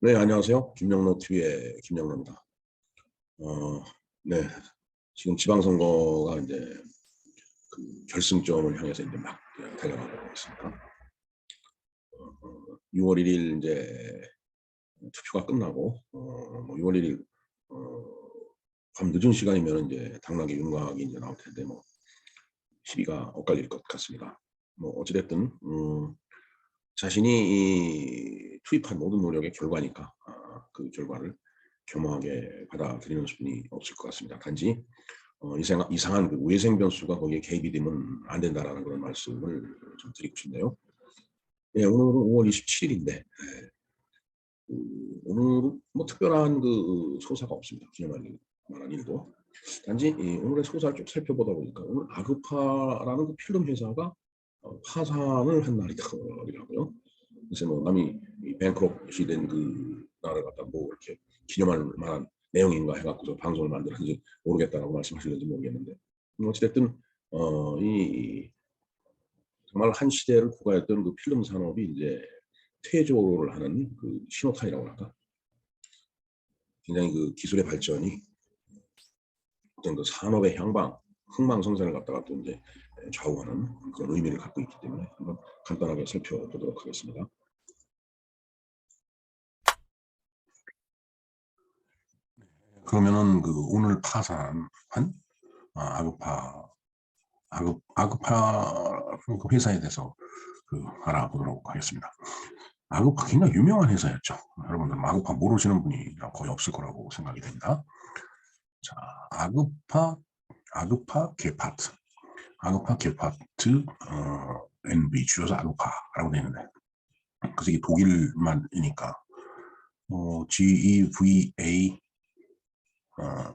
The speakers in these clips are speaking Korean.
네, 안녕하세요. 김영로 TV의 김영로입니다. 어, 네, 지금 지방선거가 이제 그 결승점을 향해서 이제 막 달려가고 있습니다. 어, 6월 1일 이제 투표가 끝나고 어, 뭐 6월 1일 어, 밤 늦은 시간이면 이제 당락의 윤곽이 이제 나올 텐데 뭐 시비가 엇갈릴 것 같습니다. 뭐 어찌됐든 음, 자신이 이 투입한 모든 노력의 결과니까 아, 그 결과를 겸허하게 받아들이는 수준이 없을 것 같습니다. 단지 어, 이상, 이상한 그 외생 변수가 거기에 개입이 되면 안 된다라는 그런 말씀을 좀 드리고 싶네요. 예, 오늘은 5월 27일인데 예, 그, 오늘은 뭐 특별한 그 소사가 없습니다. 기념할 만한 일도. 단지 이 오늘의 소사를 쭉 살펴보다 보니까 오늘 아그파라는 그 필름 회사가 어, 파산을 한 날이더라고요. 그래서 뭐 남이 뱅크롭이 된그 나라를 갖다 뭐 이렇게 기념할 만한 내용인가 해갖고 방송을 만들었는지 모르겠다라고 말씀하시는지 모르겠는데 음, 어찌됐든 어, 이 정말 한 시대를 구가했던 그 필름 산업이 이제 퇴조를 하는 그 신호탄이라고 할까 굉장히 그 기술의 발전이 어떤 그 산업의 향방 흥망성쇠를 갖다가 또 이제 좌우하는 그런 의미를 갖고 있기 때문에 한번 간단하게 살펴보도록 하겠습니다. 그러면은 그 오늘 파산한 아, 아그파 아그 아그파 그 회사에 대해서 그 알아보도록 하겠습니다. 아그파 굉장히 유명한 회사였죠. 여러분들 아그파 모르시는 분이 거의 없을 거라고 생각이 됩니다. 자, 아그파 아그파 게파트. 아그파 게파트 어, NV 줄여서 아그파라고 되어 있는데. 그래서 이게 독일만이니까. 어, GEVA 어,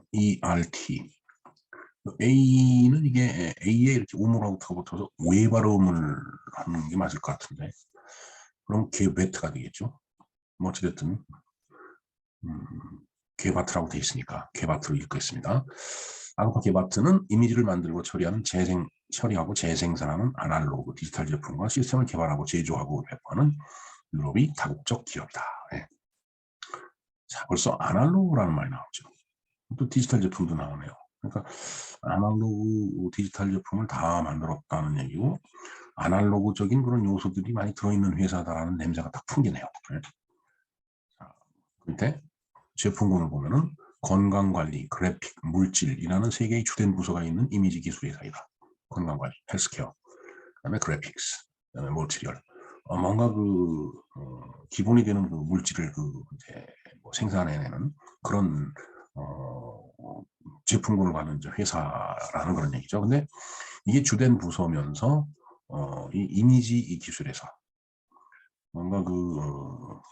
A는 이게 A에 이렇게 오물하고 붙어서 오 발음을 하는 게 맞을 것 같은데. 그럼 게베트가 되겠죠. 뭐 어찌됐든. 음, 게바트라고 되어 있으니까 게바트로 읽겠습니다. 아그파 게바트는 이미지를 만들고 처리하는 재생 처리하고 재생산하는 아날로그 디지털 제품과 시스템을 개발하고 제조하고 배포하는 유럽이 다국적 기업이다. 예. 자, 벌써 아날로그라는 말이 나오죠. 또 디지털 제품도 나오네요. 그러니까 아날로그 디지털 제품을 다 만들었다는 얘기고 아날로그적인 그런 요소들이 많이 들어있는 회사다라는 냄새가 딱 풍기네요. 네. 자, 밑에 제품군을 보면은 건강관리, 그래픽, 물질이라는 세 개의 주된 부서가 있는 이미지 기술 회사이다. 건강관리, 헬스케어, 그다음에 그래픽스, 그다음에 멀티리얼. 어, 뭔가 그 어, 기본이 되는 그 물질을 그 이제 뭐 생산해내는 그런 어, 제품군을 가는 회사라는 그런 얘기죠. 근데 이게 주된 부서면서 어, 이 이미지 이 기술에서 뭔가 그 어,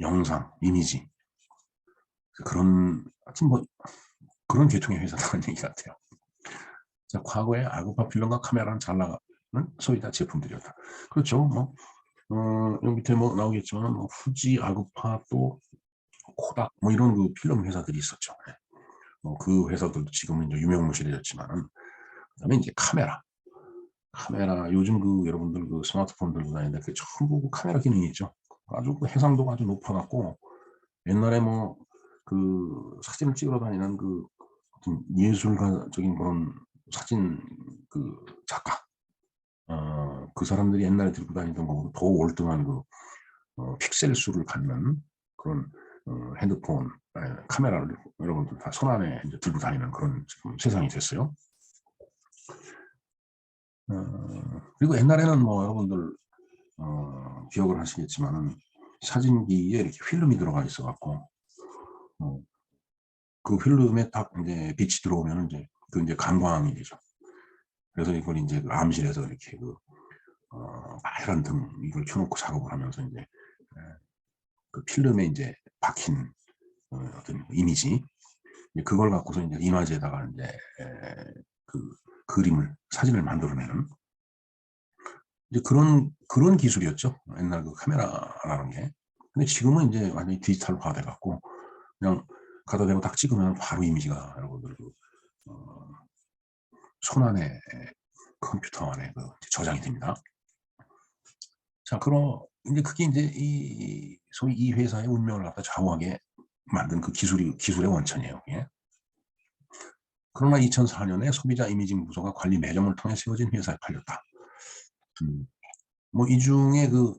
영상, 이미지 그런 하여튼 뭐 그런 계통의 회사라는 얘기 같아요. 자, 과거에 아그파 필름과 카메라는 잘 나가는 소위 다 제품들이었다. 그렇죠. 뭐 어, 여기 밑에 뭐 나오겠지만 뭐 후지, 아그파 또 코닥 뭐 이런 그 필름 회사들이 있었죠. 네. 뭐그 회사들도 지금은 이제 유명무실해졌지만은 그다음에 이제 카메라 카메라 요즘 그 여러분들 그 스마트폰 들고 다니는데 그 전부 그 카메라 기능이 있죠. 아주 그 해상도가 아주 높아갖고 옛날에 뭐 그 사진을 찍으러 다니는 그 예술가적인 그런 사진 그 작가 어, 그 사람들이 옛날에 들고 다니던 거보다 더 월등한 그 어, 픽셀 수를 갖는 그런 어, 핸드폰, 아니, 카메라를 여러분들 다 손 안에 이제 들고 다니는 그런 지금 세상이 됐어요. 어, 그리고 옛날에는 뭐 여러분들 어, 기억을 하시겠지만은 사진기에 이렇게 필름이 들어가 있어 갖고 어, 그 필름에 딱 이제 빛이 들어오면 이제 그 이제 강광이 되죠. 그래서 이걸 이제 그 암실에서 이렇게 그 어, 빨간 등 이걸 켜놓고 작업을 하면서 이제 그 필름에 이제 박힌 어, 어떤 이미지. 그걸 갖고서 이제 인화제에다가 이제 그 그림을 사진을 만들어내는. 이제 그런 그런 기술이었죠. 옛날 그 카메라라는 게. 근데 지금은 이제 완전히 디지털화돼 갖고 그냥 갖다 대고 딱 찍으면 바로 이미지가 여러분들 그 어, 손 안에 컴퓨터 안에 그 저장이 됩니다. 자, 그러 이제 그게 이제 이 소위 이 회사의 운명을 갖다 좌우하게 만든 그 기술이 기술의 원천이에요. 그게. 그러나 2004년에 소비자 이미징 부서가 관리 매점을 통해 세워진 회사에 팔렸다. 음, 뭐이 중에 그,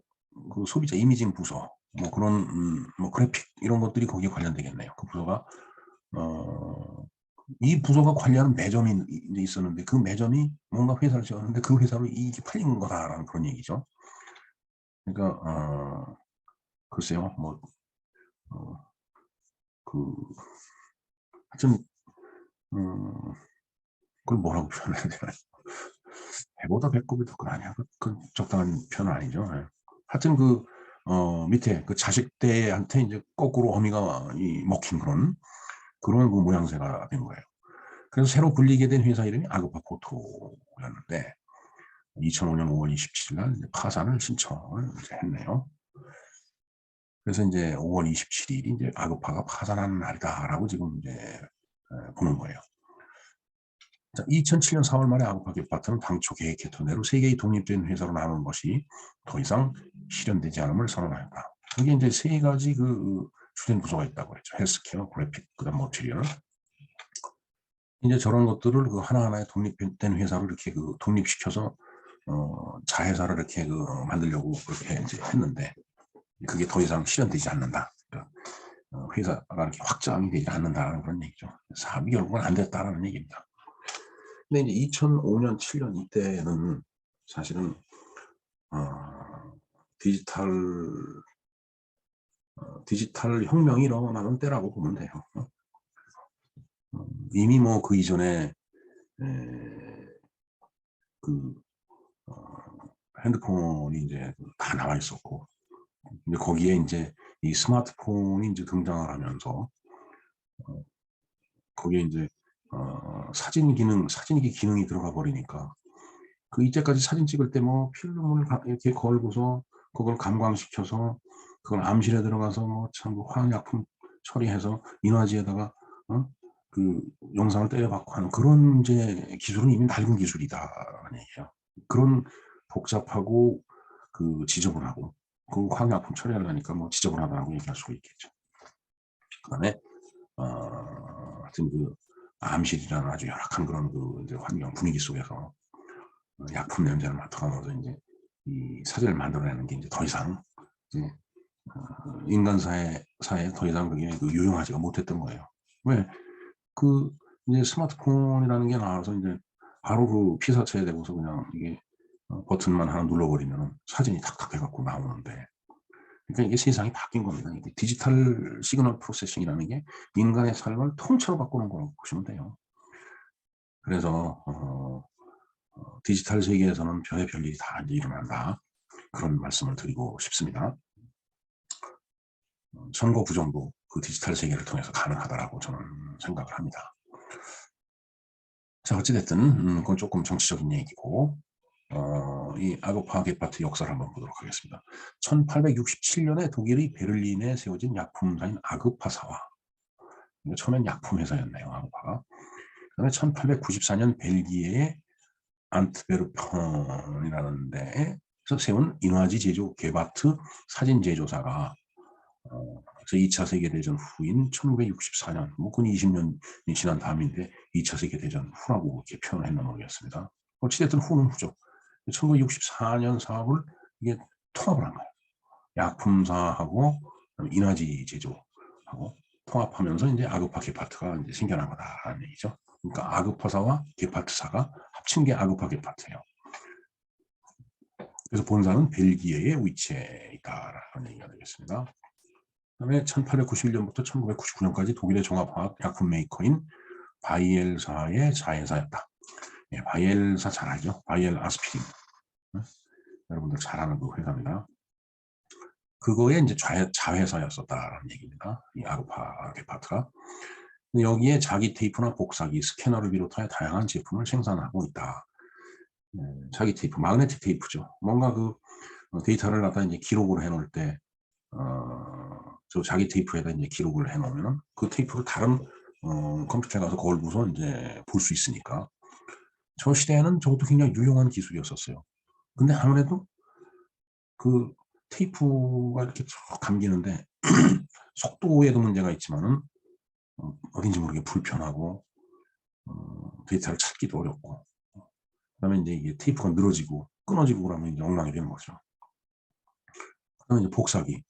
그 소비자 이미징 부서, 뭐 그런 음, 뭐 그래픽 이런 것들이 거기에 관련되겠네요. 그 부서가 어, 이 부서가 관리하는 매점이 있었는데 그 매점이 뭔가 회사를 지었는데 그 회사로 이익이 팔린 거다라는 그런 얘기죠. 그러니까 어, 글쎄요, 뭐 어, 그 하여튼 음, 그걸 뭐라고 표현해야 되나요? 배보다 배꼽이 더 큰 아니야. 그, 그 적당한 표현은 아니죠. 예. 하여튼 그 어, 밑에 그 자식대한테 이제 거꾸로 어미가 이 먹힌 그런 그런 그 모양새가 된 거예요. 그래서 새로 불리게 된 회사 이름이 아그파 포토였는데 2005년 5월 27일 날 파산을 신청을 이제 했네요. 그래서 이제 5월 27일이 이제 아그파가 파산하는 날이다라고 지금 이제 에, 보는 거예요. 자, 2007년 4월 말에 아그파 기 파트는 당초 계획 개통대로 세 개의 독립된 회사로 남은 것이 더 이상 실현되지 않음을 선언하였다. 이게 이제 세 가지 그 주된 부서가 있다고 했죠. 헬스케어, 그래픽, 그다음 머티리얼. 이제 저런 것들을 그 하나하나의 독립된 회사로 이렇게 그 독립시켜서 어, 자회사를 이렇게 그 만들려고 그렇게 이제 했는데 그게 더 이상 실현되지 않는다. 그러니까 어, 회사가 이렇게 확장이 되지 않는다라는 그런 얘기죠. 사업이 결국은 안 됐다라는 얘기입니다. 근데 이제 2005년, 7년 이때는 사실은 어, 디지털 어, 디지털 혁명이 일어나는 때라고 보면 돼요. 어? 어, 이미 뭐 그 이전에 에, 그 어, 핸드폰이 이제 다 나와 있었고 근데 거기에 이제 이 스마트폰이 이제 등장을 하면서 어, 거기에 이제 어, 사진 기능 사진기 기능이 들어가 버리니까 그 이때까지 사진 찍을 때 뭐 필름을 가- 이렇게 걸고서 그걸 감광시켜서 그걸 암실에 들어가서 뭐참 화학약품 처리해서 인화지에다가 어? 그 영상을 때려박고 하는 그런 이제 기술은 이미 낡은 기술이다라는 얘기예요. 그런 복잡하고 그 지저분하고 그 화학약품 처리하려니까 뭐 지저분하다고 얘기할 수가 있겠죠. 그다음에 어 하여튼 그 암실이라는 아주 열악한 그런 그 이제 환경 분위기 속에서 어, 약품 냄새를 맡아가면서 이제 이 사진을 만들어내는 게 이제 더 이상 이제 어, 인간 사회 사회에 더 이상 그게 그 유용하지가 못했던 거예요. 왜? 그 이제 스마트폰이라는 게 나와서 이제 바로 그 피사체에 대고서 그냥 이게 어, 버튼만 하나 눌러버리면 사진이 탁탁 해갖고 나오는데 그러니까 이게 세상이 바뀐 겁니다. 디지털 시그널 프로세싱이라는 게 인간의 삶을 통째로 바꾸는 거라고 보시면 돼요. 그래서 어, 어, 디지털 세계에서는 별의 별일이 다 일어난다. 그런 말씀을 드리고 싶습니다. 어, 선거 부정도 그 디지털 세계를 통해서 가능하다라고 저는 생각을 합니다. 자, 어찌됐든, 음, 그건 조금 정치적인 얘기고, 어, 이 아그파 게파트 역사를 한번 보도록 하겠습니다. 1867년에 독일의 베를린에 세워진 약품사인 아그파사와, 처음엔 약품 회사였네요, 아그파가. 그다음에 1894년 벨기에의 안트베르펜이라는 데에서 세운 인화지 제조 게바트 사진 제조사가 어, 그래서 2차 세계대전 후인 1964년, 뭐 그건 20년이 지난 다음인데 2차 세계대전 후라고 이렇게 표현을 했나 모르겠습니다. 어찌됐든 후는 후죠. 1964년 사업을 이게 통합을 한 거예요. 약품사하고 인화지 제조하고 통합하면서 이제 아그파 게파트가 이제 생겨난 거다라는 얘기죠. 그러니까 아그파사와 게파트사가 합친 게 아그파 게파트예요. 그래서 본사는 벨기에에 위치해 있다라는 얘기가 되겠습니다. 그다음에 1891년부터 1999년까지 독일의 종합화학 약품 메이커인 바이엘사의 자회사였다. 예, 바이엘사 잘 알죠? 바이엘 아스피린. 네? 여러분들 잘 아는 그 회사입니다. 그거에 이제 자회, 자회사였었다라는 얘기입니다. 이 게파트가. 근데 여기에 자기 테이프나 복사기, 스캐너를 비롯하여 다양한 제품을 생산하고 있다. 예, 자기 테이프, 마그네틱 테이프죠. 뭔가 그 어, 데이터를 갖다 이제 기록을 해놓을 때, 어, 저 자기 테이프에다 이제 기록을 해놓으면 그 테이프를 다른 어, 컴퓨터에 가서 걸고서 이제 볼 수 있으니까 저 시대에는 저것도 굉장히 유용한 기술이었었어요. 근데 아무래도 그 테이프가 이렇게 쭉 감기는데 속도에도 문제가 있지만은 어, 어딘지 모르게 불편하고 어, 데이터를 찾기도 어렵고 그다음에 이제 이게 테이프가 늘어지고 끊어지고 그러면 이제 엉망이 되는 거죠. 그다음에 이제 복사기,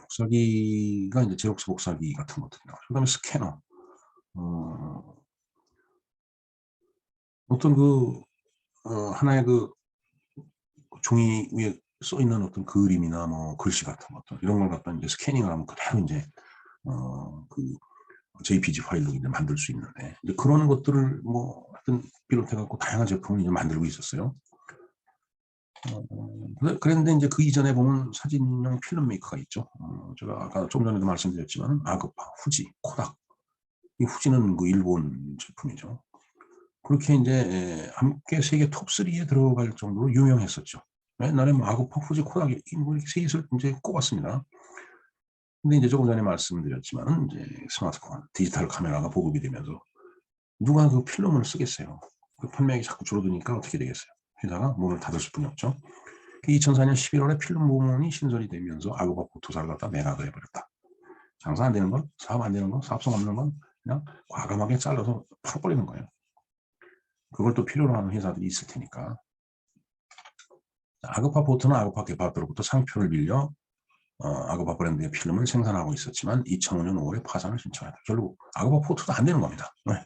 복사기가 이제 제록스 복사기 같은 것들이 나와요. 그다음에 스캐너, 어, 어떤 그 어, 하나의 그 종이 위에 써 있는 어떤 그림이나 뭐 글씨 같은 것들 이런 걸 갖다 이제 스캐닝을 하면 그대로 이제 어 그 JPG 파일로 이제 만들 수 있는데 이제 그런 것들을 뭐 하여튼 비롯해 갖고 다양한 제품을 이제 만들고 있었어요. 어, 그랬는데 이제 그 이전에 보면 사진용 필름 메이커가 있죠. 어, 제가 아까 좀 전에도 말씀드렸지만 아그파, 후지, 코닥. 이 후지는 그 일본 제품이죠. 그렇게 이제 에, 함께 세계 톱3에 들어갈 정도로 유명했었죠. 옛날에 뭐 아그파, 후지, 코닥이 뭐 이렇게 셋을 이제 꼽았습니다. 근데 이제 조금 전에 말씀드렸지만 이제 스마트폰, 디지털 카메라가 보급이 되면서 누가 그 필름을 쓰겠어요. 그 판매액이 자꾸 줄어드니까 어떻게 되겠어요? 회사가 문을 닫을 수뿐이 없죠. 2004년 11월에 필름 부문이 신설이 되면서 아그바 포토사를 갖다 매각을 해버렸다. 장사 안 되는 건, 사업 안 되는 건, 사업성 없는 건 그냥 과감하게 잘라서 팔아버리는 거예요. 그걸 또 필요로 하는 회사들이 있을 테니까. 아그파 포트는 아그파 개파트로부터 상표를 빌려 어, 아그파 브랜드의 필름을 생산하고 있었지만 2005년 5월에 파산을 신청했다. 결국 아그파 포트도 안 되는 겁니다. 네.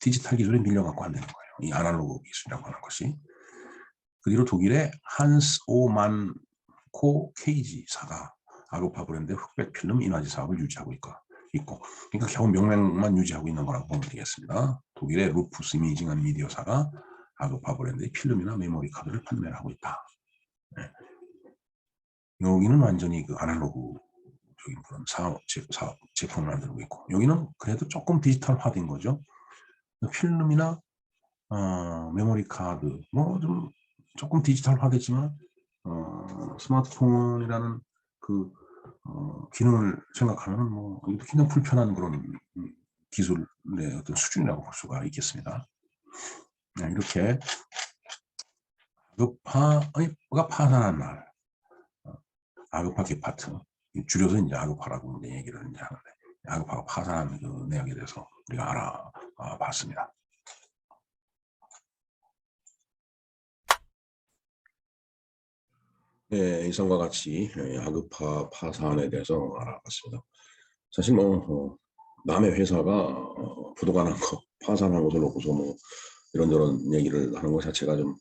디지털 기술에 밀려갖고 안 되는 거예요. 이 아날로그 기술이라고 하는 것이. 그 뒤로 독일의 한스 오만 코 케이지사가 아그파 브랜드의 흑백 필름 인화지 사업을 유지하고 있고, 있고 그러니까 겨우 명맥만 유지하고 있는 거라고 보면 되겠습니다. 독일의 루푸스 이미징 한 미디어사가 아그파 브랜드의 필름이나 메모리 카드를 판매를 하고 있다. 네. 여기는 완전히 그 아날로그적인 그런 사업, 제, 사업 제품을 만들고 있고 여기는 그래도 조금 디지털화된 거죠. 필름이나 어, 메모리 카드 뭐 좀 조금 디지털화됐지만 어, 스마트폰이라는 그 어, 기능을 생각하면 뭐 굉장히 불편한 그런 음, 기술의 어떤 수준이라고 볼 수가 있겠습니다. 네, 이렇게 아급파가 파산한 날, 어, 아급파 개파트 줄여서 이제 아급파라고 이제 얘기를 이제 하는데 아급파가 파산한 그 내용에 대해서 우리가 알아봤습니다. 네, 이상과 같이 예, 아그파 파산에 대해서 알아봤습니다. 사실 뭐 어, 남의 회사가 어, 부도가 난 거, 파산한 것을 놓고서 뭐 이런저런 얘기를 하는 것 자체가 좀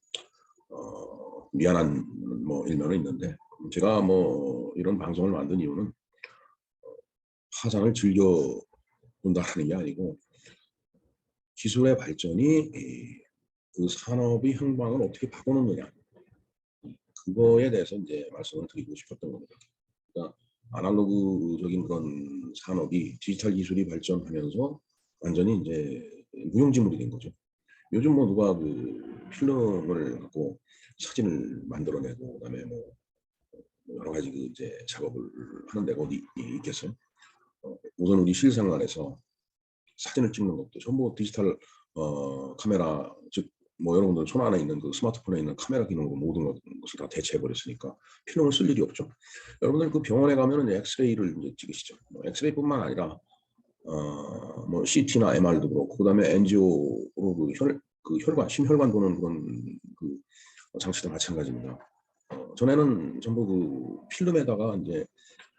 어, 미안한 뭐 일면은 있는데 제가 뭐 이런 방송을 만든 이유는 어, 파산을 즐겨 본다는 게 아니고 기술의 발전이 이, 그 산업의 행방을 어떻게 바꿔놓느냐 그거에 대해서 이제 말씀을 드리고 싶었던 겁니다. 그러니까 아날로그적인 그런 산업이 디지털 기술이 발전하면서 완전히 이제 무용지물이 된 거죠. 요즘 뭐 누가 그 필름을 갖고 사진을 만들어내고 그다음에 뭐 여러 가지 그 이제 작업을 하는 데가 어디 있겠어요? 어, 우선 우리 실생활에서 사진을 찍는 것도 전부 디지털 어, 카메라 즉 뭐 여러분들 손 안에 있는 그 스마트폰에 있는 카메라 기능으로 모든 것을 다 대체해 버렸으니까 필름을 쓸 일이 없죠. 여러분들 그 병원에 가면은 엑스레이를 이제 찍으시죠. 뭐 엑스레이뿐만 아니라 어 뭐 CT나 MR도 그렇고 그다음에 엔지오로 그 혈 그 혈관 심혈관 도는 그런 그 장치도 마찬가지입니다. 어, 전에는 전부 그 필름에다가 이제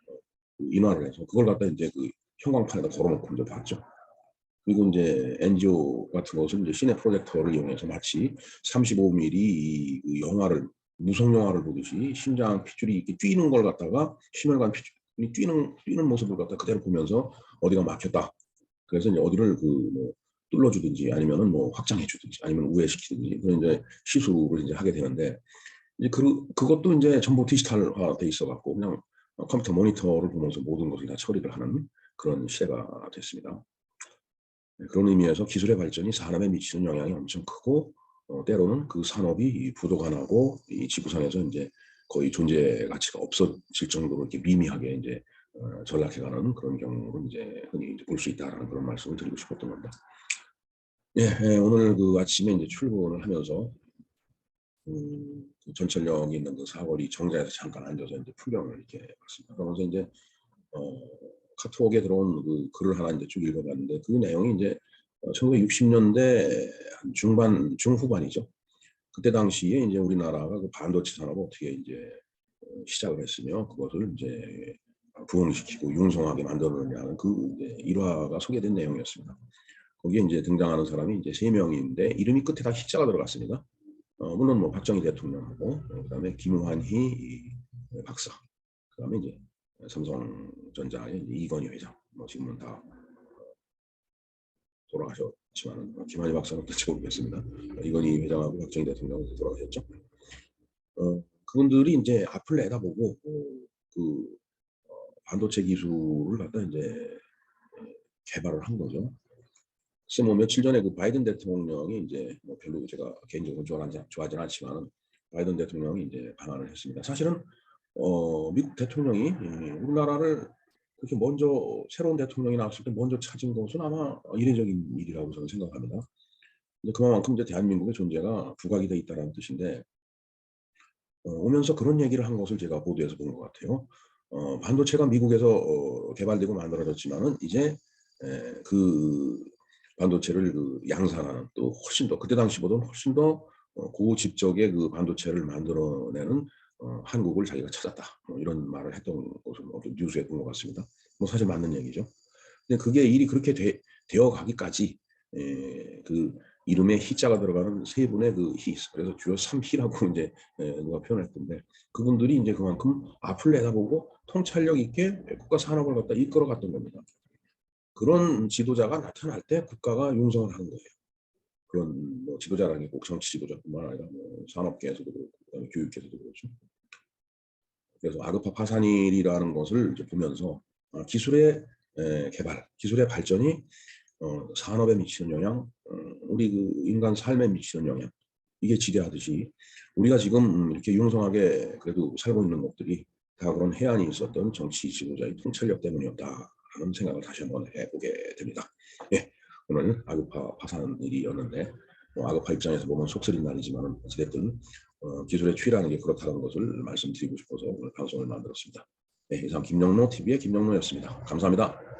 어, 그 인화를 해서 그걸 갖다 이제 그 형광판에다 걸어놓고 이제 봤죠. 그리고 이제 엔지오 같은 것은 이제 시네 프로젝터를 이용해서 마치 35mm 이- 그 영화를 무성 영화를 보듯이 심장 핏줄이 이렇게 뛰는 걸 갖다가 심혈관 핏줄이 뛰는 뛰는 모습을 갖다 그대로 보면서 어디가 막혔다. 그래서 이제 어디를 그뭐 뚫어주든지 아니면은 뭐 확장해주든지 아니면 우회시키든지 그런 이제 시술을 이제 하게 되는데 이제 그 그것도 이제 전부 디지털화 돼 있어갖고 그냥 컴퓨터 모니터를 보면서 모든 것을 다 처리를 하는 그런 시대가 됐습니다. 네, 그런 의미에서 기술의 발전이 산업에 미치는 영향이 엄청 크고 어, 때로는 그 산업이 이 부도가 나고 이 지구상에서 이제 거의 존재 가치가 없어질 정도로 이렇게 미미하게 이제 어, 전락해가는 그런 경우를 이제 흔히 볼 수 있다라는 그런 말씀을 드리고 싶었던 겁니다. 예, 예, 오늘 그 아침에 이제 출근을 하면서 음, 그 전철역에 있는 그 사거리 정자에서 잠깐 앉아서 이제 풍경을 이렇게 봤습니다. 그러면서 이제 어, 카톡에 들어온 그 글을 하나 이제 쭉 읽어봤는데 그 내용이 이제 1960년대 중반 중후반이죠. 그때 당시에 이제 우리나라가 그 반도체 산업을 어떻게 이제 어, 시작을 했으며 그것을 이제 부흥시키고 융성하게 만들어내는 그 일화가 소개된 내용이었습니다. 거기에 이제 등장하는 사람이 이제 세 명인데 이름이 끝에 다 희자가 들어갔습니다. 어, 물론 뭐 박정희 대통령하고 어, 그다음에 김환희 박사, 그다음에 이제 삼성전자의 이건희 회장, 뭐 지금은 다 돌아가셨지만 어, 김한희 박사는 어떨지 모르겠습니다. 이건희 회장하고 박정희 대통령은 돌아가셨죠. 어, 그분들이 이제 앞을 내다보고 어, 그 어, 반도체 기술을 갖다 이제 에, 개발을 한 거죠. 글쎄 뭐 며칠 전에 그 바이든 대통령이 이제 뭐 별로 제가 개인적으로 좋아하지 좋아하진 않지만 바이든 대통령이 이제 방한을 했습니다. 사실은 어, 미국 대통령이 이 우리나라를 그렇게 먼저 새로운 대통령이 나왔을 때 먼저 찾은 것은 아마 이례적인 일이라고 저는 생각합니다. 이제 그만큼 이제 대한민국의 존재가 부각이 돼 있다는 뜻인데 어, 오면서 그런 얘기를 한 것을 제가 보도에서 본 것 같아요. 어, 반도체가 미국에서 어, 개발되고 만들어졌지만은 이제 에, 그 반도체를 그 양산하는 또 훨씬 더 그때 당시보다는 훨씬 더 어, 고집적의 그 반도체를 만들어내는 어, 한국을 자기가 찾았다. 뭐 이런 말을 했던 것을 어떤 뉴스에 본 것 같습니다. 뭐 사실 맞는 얘기죠. 근데 그게 일이 그렇게 되, 되어 가기까지 에, 그 이름에 희자가 들어가는 세 분의 그 희, 그래서 주요 3희라고 이제 에, 누가 표현했던데 그분들이 이제 그만큼 앞을 내다보고 통찰력 있게 국가 산업을 갖다 이끌어갔던 겁니다. 그런 지도자가 나타날 때 국가가 융성을 하는 거예요. 그런 뭐 지도자라는 게 꼭 정치 지도자뿐만 아니라 뭐 산업계에서도 그렇고 교육계에서도 그렇죠. 그래서 아그파 파산일이라는 것을 보면서 아, 기술의 에, 개발, 기술의 발전이 어, 산업에 미치는 영향, 어, 우리 그 인간 삶에 미치는 영향 이게 지대하듯이 우리가 지금 음, 이렇게 융성하게 그래도 살고 있는 것들이 다 그런 해안이 있었던 정치 지도자의 통찰력 때문이었다 하는 생각을 다시 한번 해보게 됩니다. 예, 오늘 아그파 파산일이었는데 뭐 아그파 입장에서 보면 속쓰린 날이지만 어찌됐든 어, 기술의 추이라는 게 그렇다는 것을 말씀드리고 싶어서 오늘 방송을 만들었습니다. 네, 이상 김영로 TV의 김영로였습니다. 감사합니다.